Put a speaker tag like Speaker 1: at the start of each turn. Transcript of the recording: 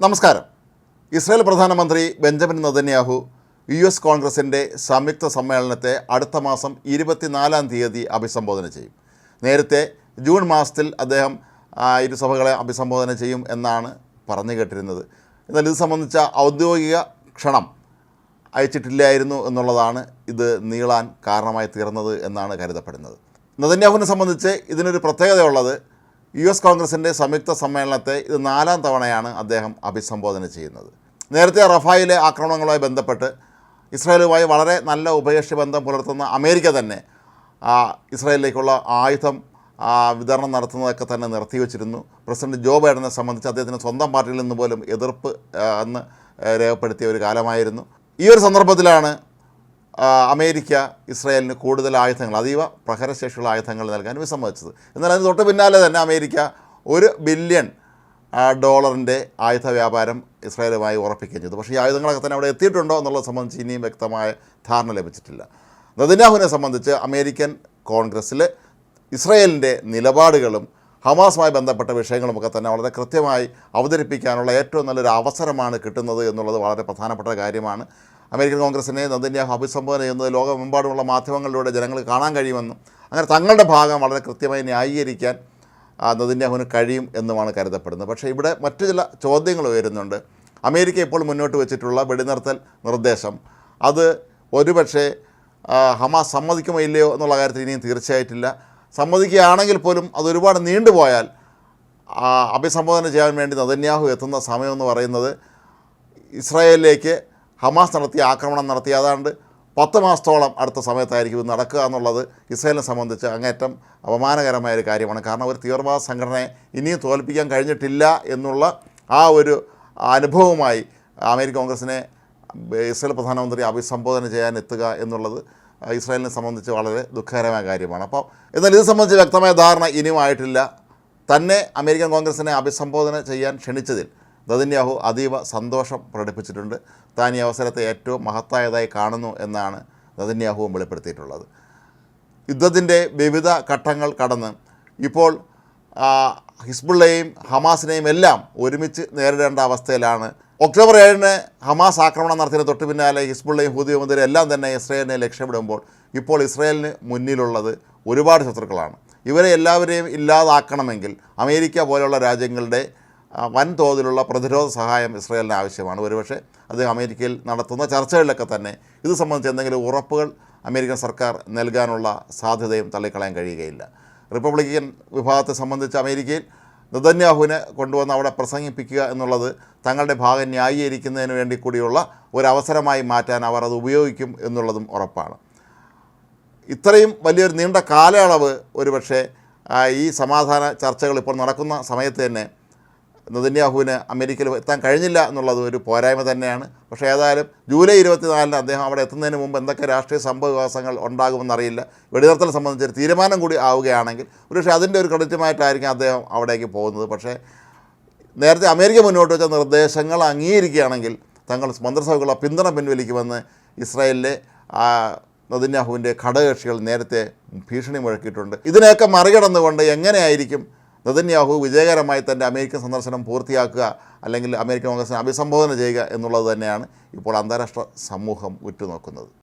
Speaker 1: നമസ്കാരം. ഇസ്രായേൽ പ്രധാനമന്ത്രി Benjamin Netanyahu U S കോൺഗ്രസിന്റെ സംയുക്ത സമ്മേളനത്തെ അടുത്ത മാസം ഇരുപത്തിനാലാം തീയതി അഭിസംബോധന ചെയ്യും. നേരത്തെ ജൂൺ മാസത്തിൽ അദ്ദേഹം ഇരുസഭകളെ സഭകളെ അഭിസംബോധന ചെയ്യും എന്നാണ് പറഞ്ഞു കേട്ടിരുന്നത്. എന്നാൽ ഇത് സംബന്ധിച്ച ഔദ്യോഗിക ക്ഷണം അയച്ചിട്ടില്ലായിരുന്നു എന്നുള്ളതാണ് ഇത് നീളാൻ കാരണമായി തീർന്നത് എന്നാണ് കരുതപ്പെടുന്നത്. നദന്യാഹുവിനെ സംബന്ധിച്ച് ഇതിനൊരു പ്രത്യേകതയുള്ളത് യു എസ് കോൺഗ്രസിന്റെ സംയുക്ത സമ്മേളനത്തെ ഇത് നാലാം തവണയാണ് അദ്ദേഹം അഭിസംബോധന ചെയ്യുന്നത്. നേരത്തെ റഫായിലെ ആക്രമണങ്ങളുമായി ബന്ധപ്പെട്ട് ഇസ്രായേലുമായി വളരെ നല്ല ഉഭയകക്ഷി ബന്ധം പുലർത്തുന്ന അമേരിക്ക തന്നെ ഇസ്രായേലിലേക്കുള്ള ആയുധം വിതരണം നടത്തുന്നതൊക്കെ തന്നെ നിർത്തിവെച്ചിരുന്നു. പ്രസിഡന്റ് ജോ ബൈഡനെ സംബന്ധിച്ച് അദ്ദേഹത്തിന് സ്വന്തം പാർട്ടിയിൽ നിന്ന് പോലും എതിർപ്പ് എന്ന് രേഖപ്പെടുത്തിയ ഒരു കാലമായിരുന്നു. ഈ ഒരു സന്ദർഭത്തിലാണ് അമേരിക്ക ഇസ്രായേലിന് കൂടുതൽ ആയുധങ്ങൾ അതീവ പ്രഹരശേഷിയുള്ള ആയുധങ്ങൾ നൽകാൻ വിസമ്മതിച്ചത്. എന്നാൽ അതിന് തൊട്ട് പിന്നാലെ തന്നെ അമേരിക്ക ഒരു ബില്യൺ ഡോളറിന്റെ ആയുധ വ്യാപാരം ഇസ്രായേലുമായി ഉറപ്പിക്കുകയും ചെയ്തു. പക്ഷേ ഈ ആയുധങ്ങളൊക്കെ തന്നെ അവിടെ എത്തിയിട്ടുണ്ടോ എന്നുള്ളത് സംബന്ധിച്ച് ഇനിയും വ്യക്തമായ ധാരണ ലഭിച്ചിട്ടില്ല. നദിനാഹുവിനെ സംബന്ധിച്ച് അമേരിക്കൻ കോൺഗ്രസ്സിൽ ഇസ്രായേലിന്റെ നിലപാടുകളും ഹമാസുമായി ബന്ധപ്പെട്ട വിഷയങ്ങളുമൊക്കെ തന്നെ വളരെ കൃത്യമായി അവതരിപ്പിക്കാനുള്ള ഏറ്റവും നല്ലൊരു അവസരമാണ് കിട്ടുന്നത് എന്നുള്ളത് വളരെ പ്രധാനപ്പെട്ട കാര്യമാണ്. അമേരിക്കൻ കോൺഗ്രസിനെ നദിന്യാഹു അഭിസംബോധന ചെയ്യുന്നത് ലോകമെമ്പാടുമുള്ള മാധ്യമങ്ങളിലൂടെ ജനങ്ങൾ കാണാൻ കഴിയുമെന്നും അങ്ങനെ തങ്ങളുടെ ഭാഗം വളരെ കൃത്യമായി ന്യായീകരിക്കാൻ നന്ദിന്യാഹുവിന് നദിന്യാഹുവിന് കഴിയും എന്നുമാണ് കരുതപ്പെടുന്നത്. പക്ഷേ ഇവിടെ മറ്റു ചില ചോദ്യങ്ങൾ ഉയരുന്നുണ്ട്. അമേരിക്ക ഇപ്പോൾ മുന്നോട്ട് വെച്ചിട്ടുള്ള വെടിനിർത്തൽ നിർദ്ദേശം. അത് ഒരുപക്ഷെ ഹമാ ഹമാസ് സമ്മതിക്കുമോ ഇല്ലയോ എന്നുള്ള കാര്യത്തിൽ ഇനിയും തീർച്ചയായിട്ടില്ല. സമ്മതിക്കുകയാണെങ്കിൽ പോലും അത് ഒരുപാട് നീണ്ടുപോയാൽ അഭിസംബോധന ചെയ്യാൻ വേണ്ടി നദന്യാഹു എത്തുന്ന സമയമെന്ന് പറയുന്നത് ഇസ്രായേലിലേക്ക് ഹമാസ് നടത്തിയ ആക്രമണം നടത്തിയ അതാണ്ട് പത്ത് മാസത്തോളം അടുത്ത സമയത്തായിരിക്കും ഇത് നടക്കുക എന്നുള്ളത് ഇസ്രയേലിനെ സംബന്ധിച്ച് അങ്ങേറ്റം അപമാനകരമായ ഒരു കാര്യമാണ്. കാരണം ഒരു തീവ്രവാദ സംഘടനയെ ഇനിയും തോൽപ്പിക്കാൻ കഴിഞ്ഞിട്ടില്ല എന്നുള്ള ആ ഒരു അനുഭവമായി അമേരിക്ക കോൺഗ്രസിനെ ഇസ്രയേൽ പ്രധാനമന്ത്രി അഭിസംബോധന ചെയ്യാൻ എത്തുക എന്നുള്ളത് ഇസ്രായേലിനെ സംബന്ധിച്ച് വളരെ ദുഃഖകരമായ കാര്യമാണ്. അപ്പോൾ എന്നാൽ ഇത് സംബന്ധിച്ച് വ്യക്തമായ ധാരണ ഇനിയും ആയിട്ടില്ല തന്നെ അമേരിക്കൻ കോൺഗ്രസിനെ അഭിസംബോധന ചെയ്യാൻ ക്ഷണിച്ചതിൽ നദിന്യാഹു അതീവ സന്തോഷം പ്രകടിപ്പിച്ചിട്ടുണ്ട്. താൻ ഈ അവസരത്തെ ഏറ്റവും മഹത്തായതായി കാണുന്നു എന്നാണ് നദിന്യാഹുവും വെളിപ്പെടുത്തിയിട്ടുള്ളത്. യുദ്ധത്തിന്റെ വിവിധ ഘട്ടങ്ങൾ കടന്ന് ഇപ്പോൾ ഹിസ്ബുള്ളയും ഹമാസിനെയും എല്ലാം ഒരുമിച്ച് നേരിടേണ്ട അവസ്ഥയിലാണ്. ഒക്ടോബർ ഏഴിന് ഹമാസ് ആക്രമണം നടത്തിയതിന് തൊട്ട് പിന്നാലെ ഹിസ്ബുള്ളയും ഹൂദിയുമതിരും എല്ലാം തന്നെ ഇസ്രയേലിനെ ലക്ഷ്യമിടുമ്പോൾ ഇപ്പോൾ ഇസ്രയേലിന് മുന്നിലുള്ളത് ഒരുപാട് ശത്രുക്കളാണ്. ഇവരെ എല്ലാവരെയും ഇല്ലാതാക്കണമെങ്കിൽ അമേരിക്ക പോലെയുള്ള രാജ്യങ്ങളുടെ വൻതോതിലുള്ള പ്രതിരോധ സഹായം ഇസ്രയേലിന് ആവശ്യമാണ്. ഒരുപക്ഷെ അത് അമേരിക്കയിൽ നടത്തുന്ന ചർച്ചകളിലൊക്കെ തന്നെ ഇത് സംബന്ധിച്ച് എന്തെങ്കിലും ഉറപ്പുകൾ അമേരിക്കൻ സർക്കാർ നൽകാനുള്ള സാധ്യതയും തള്ളിക്കളയാൻ കഴിയുകയില്ല. റിപ്പബ്ലിക്കൻ വിഭാഗത്തെ സംബന്ധിച്ച് അമേരിക്കയിൽ നിതന്യാഹുവിനെ കൊണ്ടുവന്ന് അവിടെ പ്രസംഗിപ്പിക്കുക എന്നുള്ളത് തങ്ങളുടെ ഭാഗം ന്യായീകരിക്കുന്നതിന് വേണ്ടി കൂടിയുള്ള ഒരു അവസരമായി മാറ്റാൻ അവർ അത് ഉപയോഗിക്കും എന്നുള്ളതും ഉറപ്പാണ്. ഇത്രയും വലിയൊരു നീണ്ട കാലയളവ് ഒരുപക്ഷെ ഈ സമാധാന ചർച്ചകൾ ഇപ്പോൾ നടക്കുന്ന സമയത്ത് തന്നെ നെതന്യാഹുവിന് അമേരിക്കയിൽ എത്താൻ കഴിഞ്ഞില്ല എന്നുള്ളത് ഒരു പോരായ്മ തന്നെയാണ്. പക്ഷേ ഏതായാലും ജൂലൈ ഇരുപത്തിനാലിന് അദ്ദേഹം അവിടെ എത്തുന്നതിന് മുമ്പ് എന്തൊക്കെ രാഷ്ട്രീയ സംഭവ വികാസങ്ങൾ ഉണ്ടാകുമെന്നറിയില്ല. വെടിനിർത്തൽ സംബന്ധിച്ചൊരു തീരുമാനം കൂടി ആവുകയാണെങ്കിൽ ഒരുപക്ഷെ അതിന്റെ ഒരു ക്രെഡിറ്റുമായിട്ടായിരിക്കും അദ്ദേഹം അവിടേക്ക് പോകുന്നത്. പക്ഷേ നേരത്തെ അമേരിക്ക മുന്നോട്ട് വെച്ച നിർദ്ദേശങ്ങൾ അംഗീകരിക്കുകയാണെങ്കിൽ തങ്ങൾ മന്ത്രിസഭയ്ക്കുള്ള പിന്തുണ പിൻവലിക്കുമെന്ന് ഇസ്രായേലിലെ നദിന്യാഹുവിന്റെ ഘടകകക്ഷികൾ നേരത്തെ ഭീഷണി മുഴക്കിയിട്ടുണ്ട്. ഇതിനെയൊക്കെ മറികടന്നുകൊണ്ട് എങ്ങനെയായിരിക്കും നദന്യാഹു വിജയകരമായി തന്റെ അമേരിക്കൻ സന്ദർശനം പൂർത്തിയാക്കുക അല്ലെങ്കിൽ അമേരിക്കൻ കോൺഗ്രസിനെ അഭിസംബോധന ചെയ്യുക എന്നുള്ളത് തന്നെയാണ് ഇപ്പോൾ അന്താരാഷ്ട്ര സമൂഹം ഉറ്റുനോക്കുന്നത്.